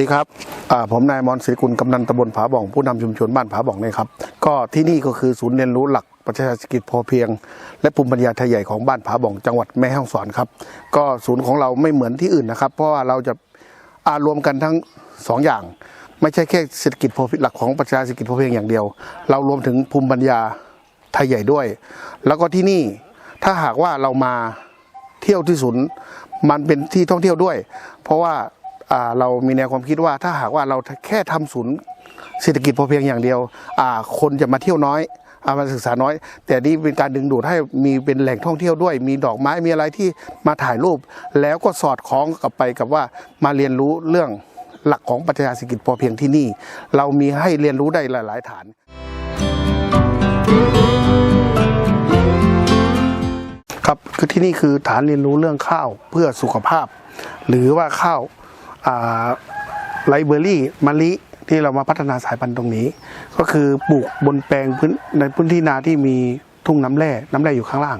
ดีครับผมนายมอนศรีกุลกำนันตำบลผาบ่องผู้นำชุมชนบ้านผาบ่องนี่ครับก็ที่นี่ก็คือศูนย์เรียนรู้หลักประชาธิปไตยพอเพียง และภูมิปัญญาไทยใหญ่ของบ้านผาบ่องจังหวัดแม่ฮ่องสอนครับ ก็ศูนย์ของเราไม่เหมือนที่อื่นนะครับ เพราะว่าเราจะอารวมกันทั้งสองอย่าง ไม่ใช่แค่เศรษฐกิจพอเพียงหลักของประชาเศรษฐกิจพอเพียงอย่างเดียว เรารวมถึงภูมิปัญญาไทยใหญ่ด้วย แล้วก็ที่นี่ถ้าหากว่าเรามาเที่ยวที่ศูนย์มันเป็นที่ท่องเที่ยวด้วย เพราะว่า เรามีแนวความคิดว่าถ้าหากว่าเราแค่ทำศูนย์เศรษฐกิจพอเพียงอย่างเดียวอ่าคนจะมาเที่ยวน้อยอามาศึกษาน้อย แต่นี่เป็นการดึงดูดให้มีเป็นแหล่งท่องเที่ยวด้วย มีดอกไม้มีอะไรที่มาถ่ายรูป แล้วก็สอดคล้องกับไปกับว่ามาเรียนรู้เรื่องหลักของปรัชญาเศรษฐกิจพอเพียงที่นี่ เรามีให้เรียนรู้ได้หลาย ๆ ฐาน ครับคือที่นี่คือฐานเรียนรู้เรื่องข้าวเพื่อสุขภาพ หรือว่าข้าว ไลเบอรี่มะลิที่เรามาพัฒนาสายพันธุ์ตรงนี้ ก็คือปลูกบนแปลงพื้นในพื้นที่นาที่มีทุ่งน้ำแร่น้ำแร่อยู่ข้างล่าง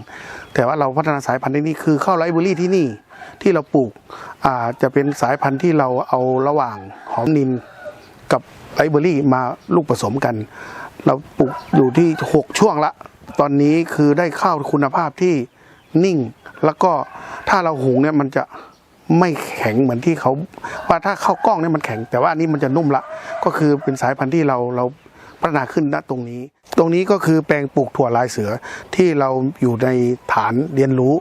แต่ว่าเราพัฒนาสายพันธุ์ที่นี่คือข้าวไลเบอรี่ที่นี่ที่เราปลูกจะเป็นสายพันธุ์ที่เราเอาระหว่างหอมนินกับไลเบอรี่มาลูกผสมกัน เราปลูกอยู่ที่ 6 ช่วงละ ตอนนี้คือได้ข้าวคุณภาพที่นิ่ง แล้วก็ถ้าเราหุงเนี่ยมันจะ ไม่แข็งเหมือนที่เขาว่าถ้าข้าวกล้องเนี่ยมันแข็ง แต่ว่าอันนี้มันจะนุ่มละ ก็คือเป็นสายพันธุ์ที่เราเราพัฒนาขึ้นณตรงนี้ ตรงนี้ก็คือแปลงปลูกถั่วลายเสือที่เราอยู่ในฐานเรียนรู้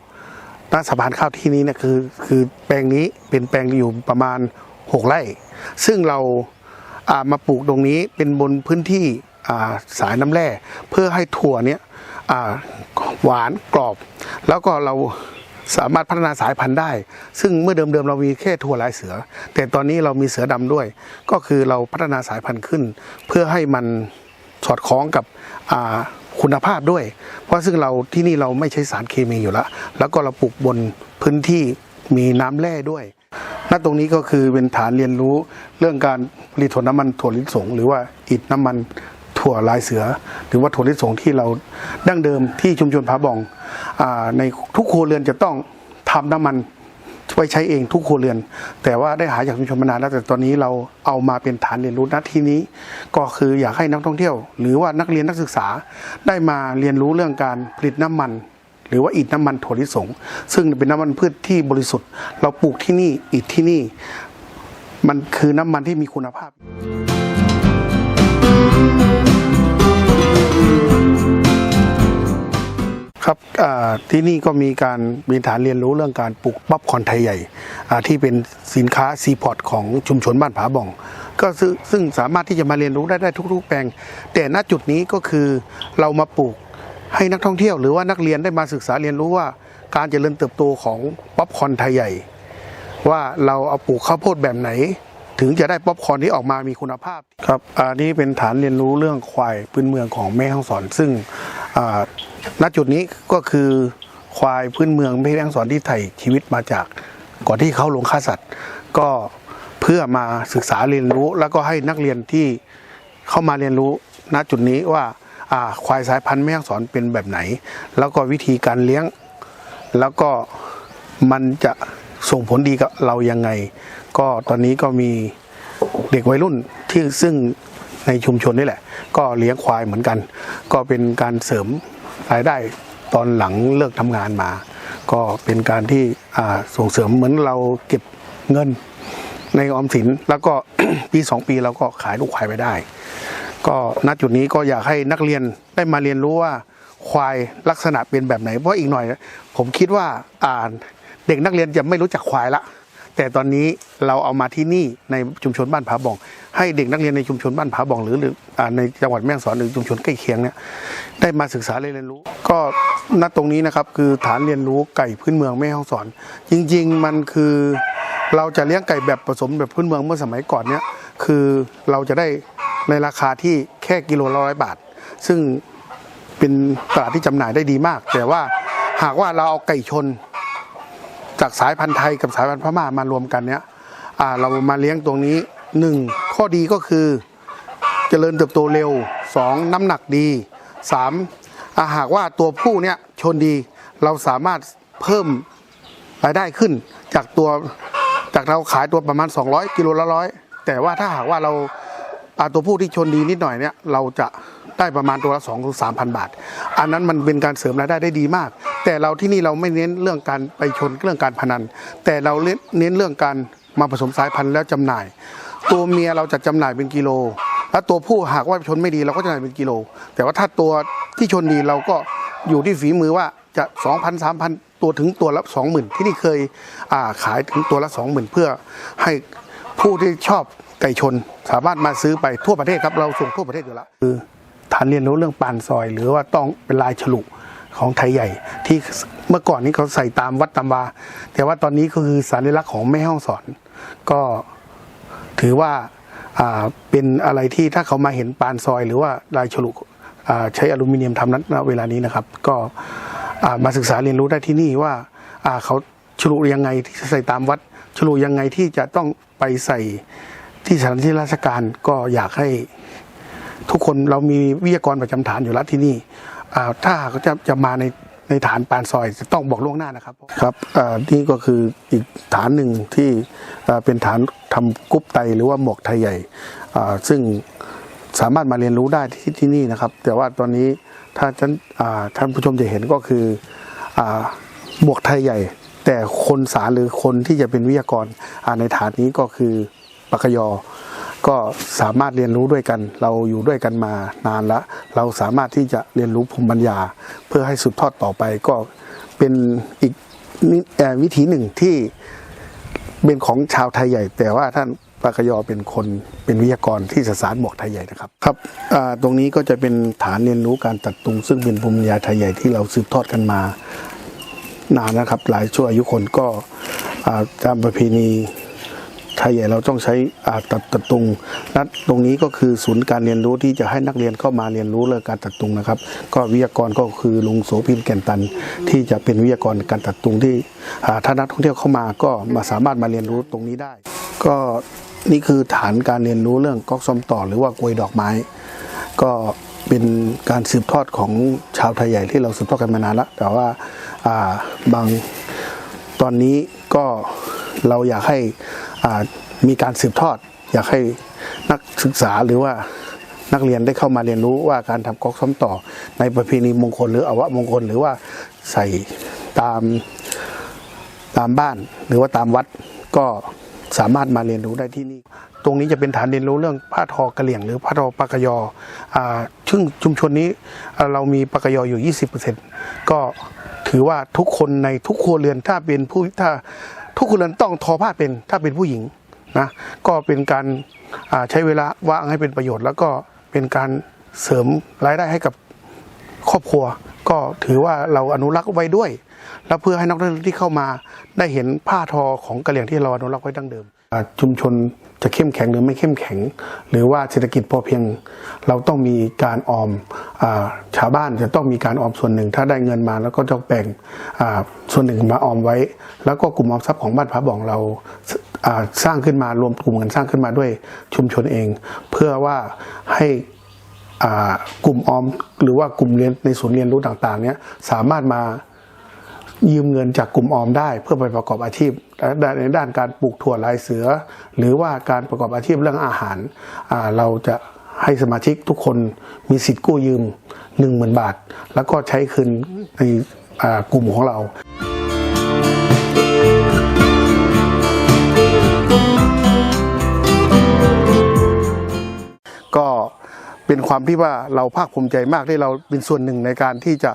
ณสะพานข้าวที่นี้เนี่ยคือคือแปลงนี้เป็นแปลงอยู่ประมาณ 6 ไร่ ซึ่งเราามาปลูกตรงนี้เป็นบนพื้นที่สายน้ำแร่ เพื่อให้ถั่วเนี้ยหวานกรอบ แล้วก็เรา สามารถพัฒนาสายพันธุ์ได้ ซึ่งเมื่อเดิมๆเรามีแค่ถั่วลายเสือ แต่ตอนนี้เรามีเสือดำด้วย ก็คือเราพัฒนาสายพันธุ์ขึ้น เพื่อให้มันสอดคล้องกับคุณภาพด้วย เพราะซึ่งเราที่นี่เราไม่ใช้สารเคมีอยู่แล้ว แล้วก็เราปลูกบนพื้นที่มีน้ำแร่ด้วยณตรงนี้ก็คือเป็นฐานเรียนรู้เรื่องการผลิตถั่วน้ำมันถั่วลิสงหรือว่าอิฐน้ำมัน ถั่วลายเสือ หรือว่าถั่วลิสงที่เราดั้งเดิมที่ชุมชนผาบ่องอในทุกครัวเรือนจะต้องทำน้ำมันไว้ใช้เองทุกครัวเรือน แต่ว่าได้หาจากชุมชนมานานแล้วแต่ตอนนี้เราเอามาเป็นฐานเรียนรู้ณที่นี้ ก็คืออยากให้นักท่องเที่ยว หรือว่านักเรียนนักศึกษาได้มาเรียนรู้เรื่องการผลิตน้ำมันหรือว่าอิฐน้ำมันถั่วลิสง ซึ่งเป็นน้ำมันพืชที่บริสุทธิ์ เราปลูกที่นี่อิฐที่นี่ มันคือน้ำมันที่มีคุณภาพ ครับอ่าที่นี่ก็มีการมีฐานเรียนรู้เรื่องการปลูกป๊อปคอร์นไทยใหญ่อ่าที่เป็นสินค้าซีพอร์ตของชุมชนบ้านผาบ่อง ก็ซึ่งซึ่งสามารถที่จะมาเรียนรู้ได้ได้ทุก ๆ แปลง แต่ณจุดนี้ก็คือเรามาปลูกให้นักท่องเที่ยวหรือว่านักเรียนได้มาศึกษาเรียนรู้ว่าการเจริญเติบโตของป๊อปคอร์นไทยใหญ่ ว่าเราเอาปลูกข้าวโพดแบบไหน ถึงจะได้ป๊อปคอร์นที่ออกมามีคุณภาพครับอันนี้เป็นฐานเรียนรู้เรื่องควายพื้นเมืองของแม่ฮ่องสอนซึ่งอ่า ณจุดนี้ก็คือควายพื้นเมืองแม่ฮ่องสอนที่ไถ่ชีวิตมาจากก่อนที่เขาลงฆ่าสัตว์ ก็เพื่อมาศึกษาเรียนรู้ แล้วก็ให้นักเรียนที่เข้ามาเรียนรู้ณจุดนี้ว่าอ่าควายสายพันธุ์แม่ฮ่องสอนเป็นแบบไหน แล้วก็วิธีการเลี้ยง แล้วก็มันจะส่งผลดีกับเรายังไง ก็ตอนนี้ก็มีเด็กวัยรุ่นที่ซึ่ง ในชุมชนนี่แหละ ก็เลี้ยงควายเหมือนกัน ก็เป็นการเสริมรายได้ตอนหลังเลิกทำงานมา ก็เป็นการที่ส่งเสริมเหมือนเราเก็บเงินในออมสินแล้วก็ปีสองปีเราก็ขายลูกควายไปได้ ก็ณจุดนี้ก็อยากให้นักเรียนได้มาเรียนรู้ว่าควายลักษณะเป็นแบบไหน เพราะอีกหน่อย ผมคิดว่าอ่านเด็กนักเรียนจะไม่รู้จักควายละ แต่ตอนนี้เราเอามาที่นี่ในชุมชนบ้านผาบ่อง ให้เด็กนักเรียนในชุมชนบ้านผาบ่อง หรือหรือในจังหวัดแม่ฮ่องสอนหรือชุมชนใกล้เคียงเนี่ยได้มาศึกษาเรียนรู้ ก็ณตรงนี้นะครับคือฐานเรียนรู้ไก่พื้นเมืองแม่ฮ่องสอน จริง ๆ มันคือเราจะเลี้ยงไก่แบบผสมแบบพื้นเมืองเมื่อสมัยก่อนเนี่ยคือเราจะได้ในราคาที่แค่กิโลละร้อยบาท ซึ่งเป็นตลาดที่จำหน่ายได้ดีมาก แต่ว่าหากว่าเราเอาไก่ชน จากสายพันธุ์ไทยกับสายพันธุ์พม่ามารวมกันเนี้ยเรามาเลี้ยงตรงนี้หนึ่งข้อดีก็คือเจริญเติบโตเร็วสองน้ำหนักดีสามอาหากว่าตัวผู้เนี้ยชนดีเราสามารถเพิ่มรายได้ขึ้น จากตัวจากเราขายตัวประมาณ 200กิโลละร้อยแต่ว่าถ้าหากว่าเราาตัวผู้ที่ชนดีนิดหน่อยเนี่ยเราจะ ได้ประมาณตัวละ2องถึงสามพันบาท อันนั้นมันเป็นการเสริมรายได้ได้ดีมาก แต่เราที่นี่เราไม่เน้นเรื่องการไปชนเรื่องการพนัน แต่เราเน้นเรื่องการมาผสมสายพันธุ์แล้วจำหน่าย ตัวเมียเราจะจำหน่ายเป็นกิโล แล้วตัวผู้หากว่าชนไม่ดีเราก็จำหน่ายเป็นกิโล แต่ว่าถ้าตัวที่ชนดีเราก็อยู่ที่ฝีมือว่าจะ2,000 3,000 ตัวถึงตัวละ20,000 ที่นี่เคยาขายถึงตัวละ 20,000 เพื่อให้ผู้ที่ชอบไก่ชนสามารถมาซื้อไปทั่วประเทศครับ เราส่งทั่วประเทศอยู่แล้วคือ ฐานเรียนรู้เรื่องปานซอย หรือว่าต้องเป็นลายฉลุของไทยใหญ่ ที่เมื่อก่อนนี้เขาใส่ตามวัดตามวาแต่ว่าตอนนี้ก็คือสัญลักษณ์ของแม่ห้องสอน ก็ถือว่าเป็นอะไรที่ถ้าเขามาเห็นปานซอย หรือว่าลายฉลุใช้อลูมิเนียมทำนั้นเวลานี้นะครับ ก็มาศึกษาเรียนรู้ได้ที่นี่ว่าอ่าเขาฉลุยังไงที่จะใส่ตามวัดฉลุยังไงที่จะต้องไปใส่ที่สถานที่ราชการก็อยากให้ ทุกคนเรามีวิทยากรประจำฐานอยู่แล้วที่นี่ถ้าเขาจะจะมาในในฐานปานซอยจะต้องบอกล่วงหน้านะครับครับนี่ก็คืออีกฐานหนึ่งที่เป็นฐานทำกรุ๊ปไตหรือว่าหมวกไทยใหญ่ซึ่งสามารถมาเรียนรู้ได้ที่ที่นี่นะครับ แต่ว่าตอนนี้ถ้าท่านท่านผู้ชมจะเห็นก็คือหมวกไทยใหญ่ แต่คนสารหรือคนที่จะเป็นวิทยากรในฐานนี้ก็คือปกยอ ก็สามารถเรียนรู้ด้วยกัน เราอยู่ด้วยกันมานานแล้วเราสามารถที่จะเรียนรู้ภูมิปัญญา เพื่อให้สืบทอดต่อไปก็เป็นอีกวิธีหนึ่งที่เป็นของชาวไทยใหญ่ แต่ว่าท่านปากยอเป็นคนเป็นวิทยากรที่สสารบอกไทยใหญ่นะครับครับตรงนี้ก็จะเป็นฐานเรียนรู้การตัดตุง ซึ่งเป็นภูมิปัญญาไทยใหญ่ที่เราสืบทอดกันมานานนะครับ หลายชั่วอายุคนก็ตามประเพณี ไทยใหญ่เราต้องใช้อาตัดตัดตุงนัดตรงนี้ก็คือศูนย์การเรียนรู้ที่จะให้นักเรียนเข้ามาเรียนรู้เรื่องการตัดตุงนะครับ ก็วิทยากรก็คือลุงโสพินแก่นตัน ที่จะเป็นวิทยากรการตัดตุงที่ถ้านักท่องเที่ยวเข้ามาก็มาสามารถมาเรียนรู้ตรงนี้ได้ ก็นี่คือฐานการเรียนรู้เรื่องก๊อกซอมต่อหรือว่ากลวยดอกไม้ ก็เป็นการสืบทอดของชาวไทยใหญ่ที่เราสืบทอดกันมานานแล้วแต่ว่าาบางตอนนี้ก็เราอยากให้ มีการสืบทอด อยากให้นักศึกษาหรือว่านักเรียนได้เข้ามาเรียนรู้ว่าการทำก๊อกซ้อมต่อ ในประเพณีมงคลหรืออวมงคล หรือว่าใส่ตามตามบ้าน หรือว่าตามวัดก็สามารถมาเรียนรู้ได้ที่นี่ ตรงนี้จะเป็นฐานเรียนรู้เรื่องผ้าทอกระเหลี่ยง หรือผ้าทอปากกยอซึ่งชุมชนนี้เรามีปากกยออยู่ 20%ก็ถือว่าทุกคนในทุกครัวเรือนถ้าเป็นผู้ถ้า ทุกคนต้องทอผ้าเป็นถ้าเป็นผู้หญิงนะก็เป็นการใช้เวลาว่างให้เป็นประโยชน์ แล้วก็เป็นการเสริมรายได้ให้กับครอบครัว ก็ถือว่าเราอนุรักษ์ไว้ด้วย และเพื่อให้นักท่องเที่ยวที่เข้ามาได้เห็นผ้าทอของกะเหรี่ยงที่เราอนุรักษ์ไว้ดั้งเดิม ชุมชนจะเข้มแข็งหรือไม่เข้มแข็ง หรือว่าเศรษฐกิจพอเพียง เราต้องมีการออมอชาวบ้านจะต้องมีการออมส่วนหนึ่ง ถ้าได้เงินมาแล้วก็ต้องแบ่งส่วนหนึ่งมาออมไว้ แล้วก็กลุ่มออมทรัพย์ของบ้านพระบองเราสร้างขึ้นมารวมกลุ่มกันสร้างขึ้นมาด้วยชุมชนเอง เพื่อว่าให้กลุ่มออม หรือว่ากลุ่มเรียนในศูนย์เรียนรู้ต่างๆเนี้ยสามารถมา ยืมเงินจากกลุ่มออมได้เพื่อไปประกอบอาชีพในด้านการปลูกถั่วลายเสือ หรือว่าการประกอบอาชีพเรื่องอาหาร เราจะให้สมาชิกทุกคนมีสิทธิ์กู้ยืม 1 0,000 บาท แล้วก็ใช้คืนในกลุ่มของเราก็เป็นความที่ว่าเราภาคภูมิใจมากที่เราเป็นส่วนหนึ่งในการที่จะ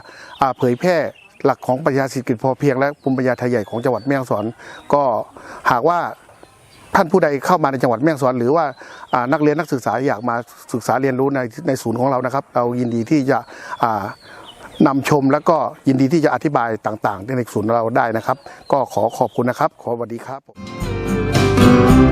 เผยแพร่ หลักของปรัชญาเศรษฐกิจพอเพียงและภูมิปัญญาไทยใหญ่ของจังหวัดแม่ฮ่องสอน ก็หากว่าท่านผู้ใดเข้ามาในจังหวัดแม่ฮ่องสอน หรือว่านักเรียนนักศึกษาอยากมาศึกษาเรียนรู้ในในศูนย์ของเรานะครับ เรายินดีที่จะอ่านำชมแล้วก็ยินดีที่จะอธิบายต่างๆ ในศูนย์เราได้นะครับ ก็ขอขอบคุณนะครับ ขอสวัสดีครับ